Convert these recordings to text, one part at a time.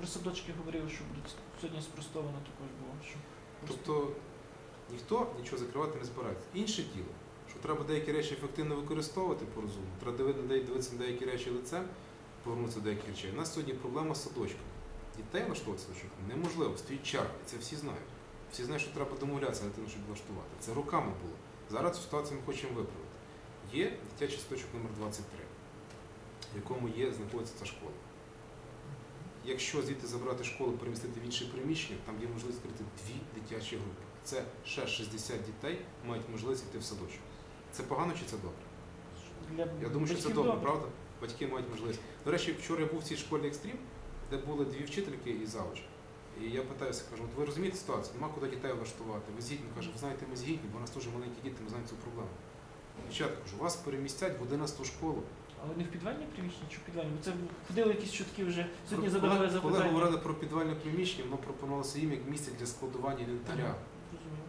Про садочки говорили, що сьогодні спростовано також було. Що Тобто ніхто нічого закривати не збирається. Інше діло, що треба деякі речі ефективно використовувати по розуму, треба дивитися на деякі речі лицем, повернутися до деяких речей. У нас сьогодні проблема з садочками. Дітей влаштовувати садочок неможливо, стоїть і це всі знають. Всі знають, що треба домовлятися дитину, щоб влаштувати. Це роками було. Зараз цю ситуацію ми хочемо виправити. Є дитячий садочок номер 23, в якому є, знаходиться ця школа. Якщо звідти забрати школу, перемістити в інше приміщення, там є можливість відкрити дві дитячі групи. Це ще 60 дітей мають можливість йти в садочок. Це погано чи це добре? Для Я думаю, що це батьків добре, правда? Батьки мають можливість. До речі, вчора я був в цій школі екстрім, де були дві вчительки і завуч. І я питаюся, кажу, от ви розумієте ситуацію, нема куди дітей влаштувати. Ви згідні, каже, ви знаєте, ми згідні, бо у нас теж маленькі діти, ми знаємо цю проблему. Дівчатка, кажу, вас перемістять в 11 школу. Але не в підвальні приміщення чи в підвальні? Бо це ходили якісь чутки вже сьогодні Коли- задавали коли, запитання. коли говорили про підвальне приміщення, воно пропонувалося їм як місце для складування інвентаря. Ага, зрозуміло.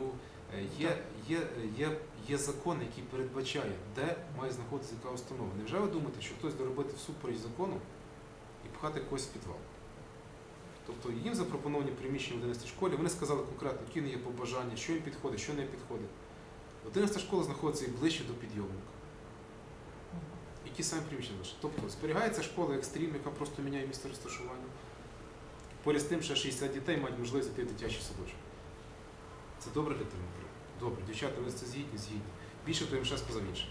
Ну, е, є, є, є, є закон, який передбачає, де має знаходитися яка установа. Невже ви думаєте, що хтось доробити всупереч закону і пхати когось в підвал? Тобто їм запропоновані приміщення в 11 школі, вони сказали конкретно, які в є побажання, що їм підходить, що не підходить. 11 школа знаходиться і ближче до підйомника. І ті самі приміщення лише. Тобто зберігається школа екстрім, яка просто міняє місце розташування. Поряд з тим, ще 60 дітей мають можливість йти в дитячий садочок. Це добре для Тернополя? Добре. Дівчата, ви це згідні? Згідні. Більше я їм ще сказав інше.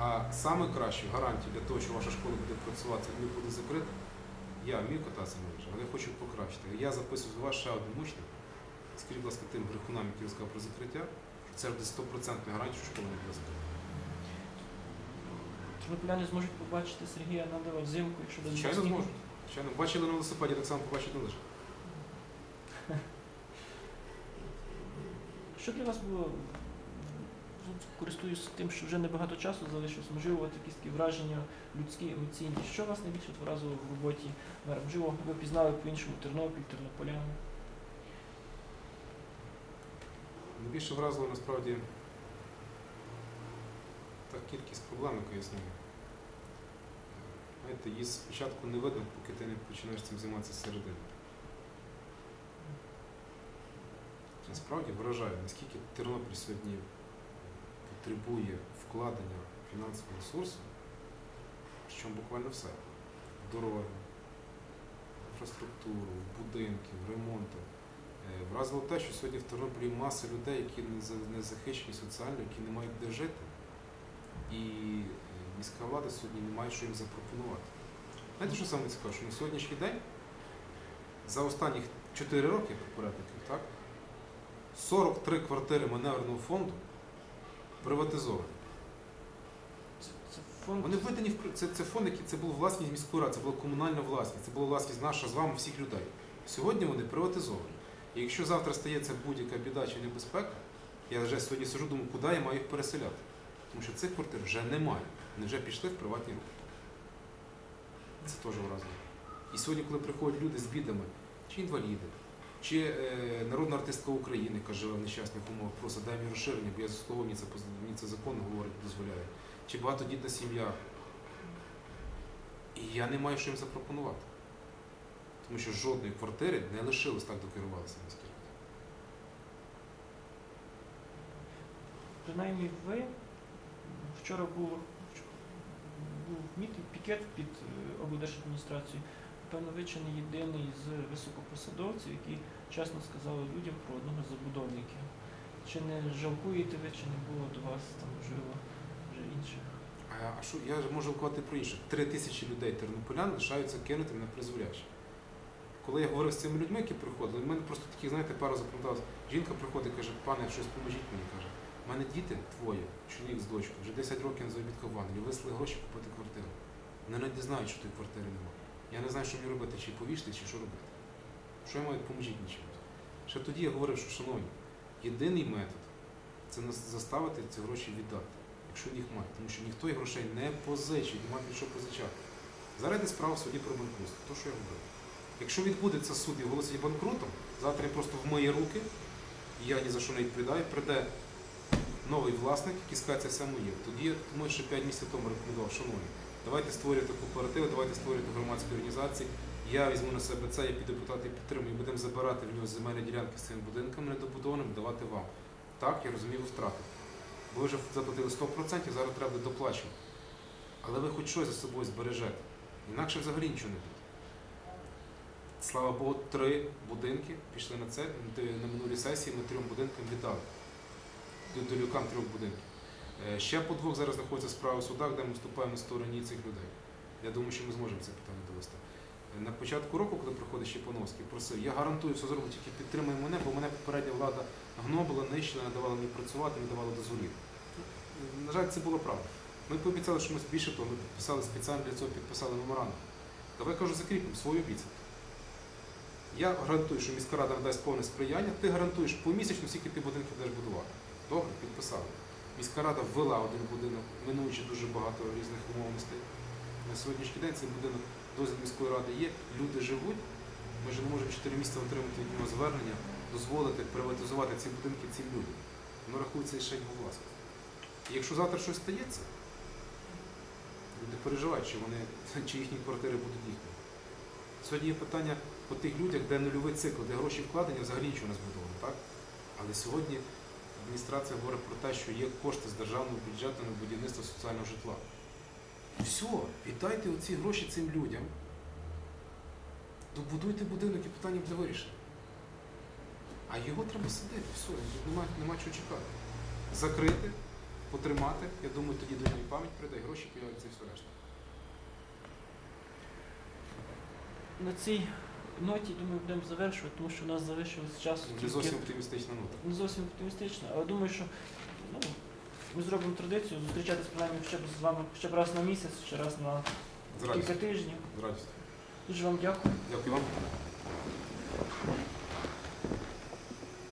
А саме кращу гарантію для того, що ваша школа буде працювати, не буде закрита, я вмію кататися лижах, але я хочу покращити. Я записую з вас ще один учня. Скажіть, будь ласка, тим брехунам, які розказав про закриття, що це буде 100% гарантія, що школа не буде закрита. Тернополяни зможуть побачити Сергія Надова взимку, якщо буде Звичайно, зможуть. Звичайно, бачили на велосипеді, так само побачать на лижах. Що для вас було, ну, користуюсь тим, що вже небагато часу залишилось, можливо, от якісь такі враження людські, емоційні. Що вас найбільше вразило в роботі мера? Можливо, ви пізнали по-іншому Тернопіль, тернополян? Найбільше вразило насправді кількість проблем, яка існує. Знаєте, її спочатку не видно, поки ти не починаєш цим займатися зсередини. Насправді вражає, наскільки Тернопіль сьогодні потребує вкладення фінансового ресурсу, причому буквально все. Дороги, інфраструктуру, будинки, ремонти. Е, Вразило те, що сьогодні в Тернополі маса людей, які не захищені соціально, які не мають де жити. І е, міська влада сьогодні не має що їм запропонувати. Знаєте, що саме цікаво, що на сьогоднішній день за останніх 4 роки попередників, так, 43 квартири маневреного фонду приватизовані. Фонд. Вони видані в це, це фонд, який це була власність міської ради, це була комунальна власність, це була власність наша з вами всіх людей. Сьогодні вони приватизовані. І якщо завтра стається будь-яка біда чи небезпека, я вже сьогодні сижу, думаю, куди я маю їх переселяти. Тому що цих квартир вже немає. Вони вже пішли в приватні руки. Це теж вразливо. І сьогодні, коли приходять люди з бідами, чи інваліди, чи е, народна артистка України, яка живе в нещасних умовах, просить дай мені розширення, бо я заслуговую, мені це, мені це закон говорить, дозволяє. Чи багатодітна сім'я. І я не маю що їм запропонувати. Тому що жодної квартири не лишилось так докерувалися ради. Принаймні ви вчора був, був мітинг, пікет під е, облдержадміністрацією. Напевно, ви чи не єдиний з високопосадовців, які чесно сказали людям про одного з забудовників. Чи не жалкуєте ви, чи не було до вас там, можливо, вже інших? А, що я можу казати про інше? Три тисячі людей тернополян лишаються кинутими на призволяще. Коли я говорив з цими людьми, які приходили, в мене просто такі, знаєте, пара запам'яталася. Жінка приходить і каже, пане, щось поможіть мені. каже. У мене діти твої, чоловік з дочкою, вже 10 років на заробітку в вислали гроші купити квартиру. Вони навіть не знають, що тої квартири немає. Я не знаю, що мені робити, чи повішти, чи що робити. Що я маю поможіть мені. Ще тоді я говорив, що, шановні, єдиний метод це заставити ці гроші віддати, якщо їх мають. Тому що ніхто їх грошей не позичить, немає що позичати. Зараз йде справа в суді про банкрутство. То, що я говорив. Якщо відбудеться суд і оголосить банкрутом, завтра він просто вмиє руки, і я ні за що не відповідаю, прийде новий власник, який все моє. Тоді, я ще 5 місяців тому рекомендував, шановні, давайте створювати кооперативи, давайте створювати громадські організації. Я візьму на себе це, як і депутати підтримую, будемо забирати в нього земельні ділянки з цими будинками недобудованими, давати вам. Так, я розумію, втрати. Ви вже заплатили 100%, зараз треба доплачувати. Але ви хоч щось за собою збережете. Інакше взагалі нічого не буде. Слава Богу, три будинки пішли на це. На минулій сесії ми трьом будинкам віддали. До- Долюкам трьох будинків. Е, Ще по двох зараз знаходяться справи в судах, де ми вступаємо на стороні цих людей. Я думаю, що ми зможемо це питання довести. Е, На початку року, коли приходить Щепановський, просив, я гарантую, все зроблю, тільки підтримай мене, бо мене попередня влада гнобила, нищила, не давала мені працювати, не давала дозволів. На жаль, це було правда. Ми пообіцяли, що ми більше того, ми підписали спеціально для цього підписали меморандум. Давай кажу, закріпимо свою обіцянку. Я гарантую, що міська рада надасть повне сприяння, ти гарантуєш помісячно, скільки ти будинків будеш будувати. Добре, підписали. Міська рада ввела один будинок, минуючи дуже багато різних умовностей. На сьогоднішній день цей будинок дозвіл міської ради є, люди живуть. Ми ж не можемо 4 місяці отримати від нього звернення, дозволити приватизувати ці будинки цим людям. Воно рахується і ще його власність. І якщо завтра щось стається, люди переживають, чи вони чи їхні квартири будуть їхніми. Сьогодні є питання по тих людях, де нульовий цикл, де гроші вкладення взагалі нічого не збудовано, так? Але сьогодні адміністрація говорить про те, що є кошти з державного бюджету на будівництво соціального житла. Все, віддайте оці гроші цим людям, добудуйте будинок і питання буде вирішено. А його треба садити, все, нема, нема чого чекати. Закрити, потримати, я думаю, тоді до нього пам'ять прийде, і гроші появляться і все решта. На цій ноті, думаю, будемо завершувати, тому що у нас залишилось часу. Не тільки- зовсім оптимістична нота. не зовсім оптимістична, але думаю, що ну, ми зробимо традицію зустрічатися принаймні хоча б з вами хоча б раз на місяць, чи раз на З кілька радістю. тижнів. З радістю. Дуже вам дякую. Дякую вам.